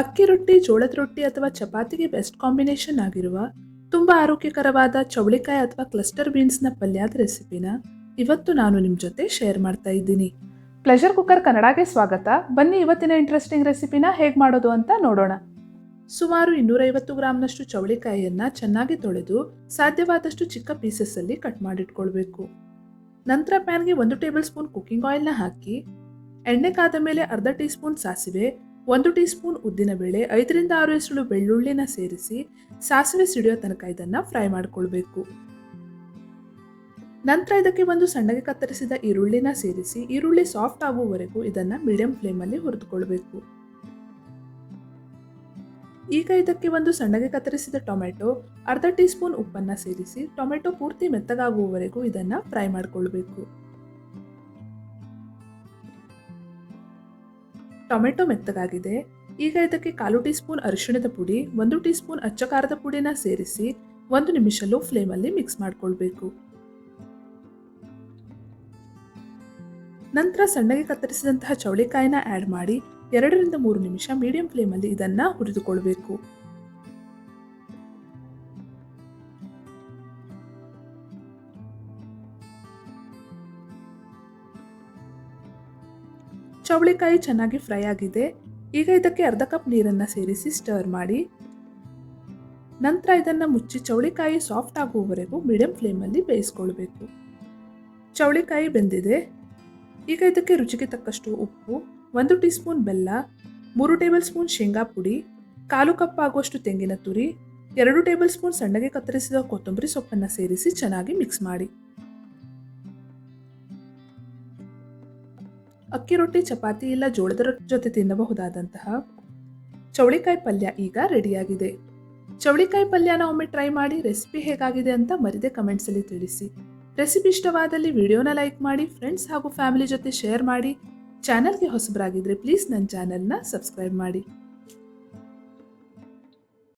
ಅಕ್ಕಿ ರೊಟ್ಟಿ, ಜೋಳದ ರೊಟ್ಟಿ ಅಥವಾ ಚಪಾತಿಗೆ ಬೆಸ್ಟ್ ಕಾಂಬಿನೇಷನ್ ಆಗಿರುವ ತುಂಬ ಆರೋಗ್ಯಕರವಾದ ಚವಳಿಕಾಯಿ ಅಥವಾ ಕ್ಲಸ್ಟರ್ ಬೀನ್ಸ್ನ ಪಲ್ಯದ ರೆಸಿಪಿನ ಇವತ್ತು ನಾನು ನಿಮ್ಮ ಜೊತೆ ಶೇರ್ ಮಾಡ್ತಾ ಇದ್ದೀನಿ. ಪ್ಲೆಷರ್ ಕುಕ್ಕರ್ ಕನ್ನಡಗೆ ಸ್ವಾಗತ. ಬನ್ನಿ ಇವತ್ತಿನ ಇಂಟ್ರೆಸ್ಟಿಂಗ್ ರೆಸಿಪಿನ ಹೇಗೆ ಮಾಡೋದು ಅಂತ ನೋಡೋಣ. ಸುಮಾರು ಇನ್ನೂರೈವತ್ತು ಗ್ರಾಮ್ನಷ್ಟು ಚೌಳಿಕಾಯಿಯನ್ನು ಚೆನ್ನಾಗಿ ತೊಳೆದು ಸಾಧ್ಯವಾದಷ್ಟು ಚಿಕ್ಕ ಪೀಸಸ್ಸಲ್ಲಿ ಕಟ್ ಮಾಡಿಟ್ಕೊಳ್ಬೇಕು. ನಂತರ ಪ್ಯಾನ್ಗೆ ಒಂದು ಟೇಬಲ್ ಸ್ಪೂನ್ ಕುಕ್ಕಿಂಗ್ ಆಯಿಲ್ನ ಹಾಕಿ, ಎಣ್ಣೆ ಕಾದ ಮೇಲೆ ಅರ್ಧ ಟೀ ಸ್ಪೂನ್ ಸಾಸಿವೆ ಒಂದು ಟೀ ಸ್ಪೂನ್ ಉದ್ದಿನಬೇಳೆ ಐದರಿಂದ ಆರು ಎಸಳು ಬೆಳ್ಳುಳ್ಳಿನ ಸೇರಿಸಿ ಸಾಸಿವೆ ಸಿಡಿಯೋ ತನಕ ಇದನ್ನು ಫ್ರೈ ಮಾಡಿಕೊಳ್ಬೇಕು. ನಂತರ ಇದಕ್ಕೆ ಒಂದು ಸಣ್ಣಗೆ ಕತ್ತರಿಸಿದ ಈರುಳ್ಳಿನ ಸೇರಿಸಿ ಈರುಳ್ಳಿ ಸಾಫ್ಟ್ ಆಗುವವರೆಗೂ ಇದನ್ನು ಮೀಡಿಯಂ ಫ್ಲೇಮಲ್ಲಿ ಹುರಿದುಕೊಳ್ಬೇಕು. ಈಗ ಇದಕ್ಕೆ ಒಂದು ಸಣ್ಣಗೆ ಕತ್ತರಿಸಿದ ಟೊಮೆಟೊ, ಅರ್ಧ ಟೀ ಸ್ಪೂನ್ ಉಪ್ಪನ್ನು ಸೇರಿಸಿ ಟೊಮೆಟೊ ಪೂರ್ತಿ ಮೆತ್ತಗಾಗುವವರೆಗೂ ಇದನ್ನು ಫ್ರೈ ಮಾಡ್ಕೊಳ್ಬೇಕು. ಟೊಮೆಟೊ ಮೆತ್ತಗಾಗಿದೆ. ಈಗ ಇದಕ್ಕೆ ಕಾಲು ಟೀ ಸ್ಪೂನ್ ಅರಿಶಿಣದ ಪುಡಿ, ಒಂದು ಟೀ ಸ್ಪೂನ್ ಅಚ್ಚ ಪುಡಿನ ಸೇರಿಸಿ ಒಂದು ನಿಮಿಷ ಲೋ ಫ್ಲೇಮಲ್ಲಿ ಮಿಕ್ಸ್ ಮಾಡಿಕೊಳ್ಬೇಕು. ನಂತರ ಸಣ್ಣಗೆ ಕತ್ತರಿಸಿದಂತಹ ಚೌಳಿಕಾಯಿನ ಆ್ಯಡ್ ಮಾಡಿ, ಎರಡರಿಂದ ಮೂರು ನಿಮಿಷ ಮೀಡಿಯಂ ಫ್ಲೇಮಲ್ಲಿ ಇದನ್ನ ಹುರಿದುಕೊಳ್ಬೇಕು. ಚವಳಿಕಾಯಿ ಚೆನ್ನಾಗಿ ಫ್ರೈ ಆಗಿದೆ. ಈಗ ಇದಕ್ಕೆ ಅರ್ಧ ಕಪ್ ನೀರನ್ನು ಸೇರಿಸಿ ಸ್ಟರ್ ಮಾಡಿ. ನಂತರ ಇದನ್ನು ಮುಚ್ಚಿ ಚವಳಿಕಾಯಿ ಸಾಫ್ಟ್ ಆಗುವವರೆಗೂ ಮೀಡಿಯಂ ಫ್ಲೇಮಲ್ಲಿ ಬೇಯಿಸ್ಕೊಳ್ಬೇಕು. ಚವಳಿಕಾಯಿ ಬೆಂದಿದೆ. ಈಗ ಇದಕ್ಕೆ ರುಚಿಗೆ ತಕ್ಕಷ್ಟು ಉಪ್ಪು, ಒಂದು ಟೀ ಸ್ಪೂನ್ ಬೆಲ್ಲ, ಮೂರು ಟೇಬಲ್ ಸ್ಪೂನ್ ಶೇಂಗಾ ಪುಡಿ, ಕಾಲು ಕಪ್ ಆಗುವಷ್ಟು ತೆಂಗಿನ ತುರಿ, ಎರಡು ಟೇಬಲ್ ಸ್ಪೂನ್ ಸಣ್ಣಗೆ ಕತ್ತರಿಸಿದ ಕೊತ್ತಂಬರಿ ಸೊಪ್ಪನ್ನು ಸೇರಿಸಿ ಚೆನ್ನಾಗಿ ಮಿಕ್ಸ್ ಮಾಡಿ. ಅಕ್ಕಿ ರೊಟ್ಟಿ, ಚಪಾತಿ ಇಲ್ಲ, ಜೋಳದ ರೊಟ್ಟಿ ಜೊತೆ ತಿನ್ನಬಹುದಾದಂತಹ ಚೌಳಿಕಾಯಿ ಪಲ್ಯ ಈಗ ರೆಡಿಯಾಗಿದೆ. ಚೌಳಿಕಾಯಿ ಪಲ್ಯನ ಒಮ್ಮೆ ಟ್ರೈ ಮಾಡಿ, ರೆಸಿಪಿ ಹೇಗಾಗಿದೆ ಅಂತ ಮರಿದೆ ಕಮೆಂಟ್ಸಲ್ಲಿ ತಿಳಿಸಿ. ರೆಸಿಪಿ ಇಷ್ಟವಾದಲ್ಲಿ ವಿಡಿಯೋನ ಲೈಕ್ ಮಾಡಿ ಫ್ರೆಂಡ್ಸ್ ಹಾಗೂ ಫ್ಯಾಮಿಲಿ ಜೊತೆ ಶೇರ್ ಮಾಡಿ. ಚಾನಲ್ಗೆ ಹೊಸಬರಾಗಿದ್ದರೆ ಪ್ಲೀಸ್ ನನ್ನ ಚಾನಲ್ನ ಸಬ್ಸ್ಕ್ರೈಬ್ ಮಾಡಿ.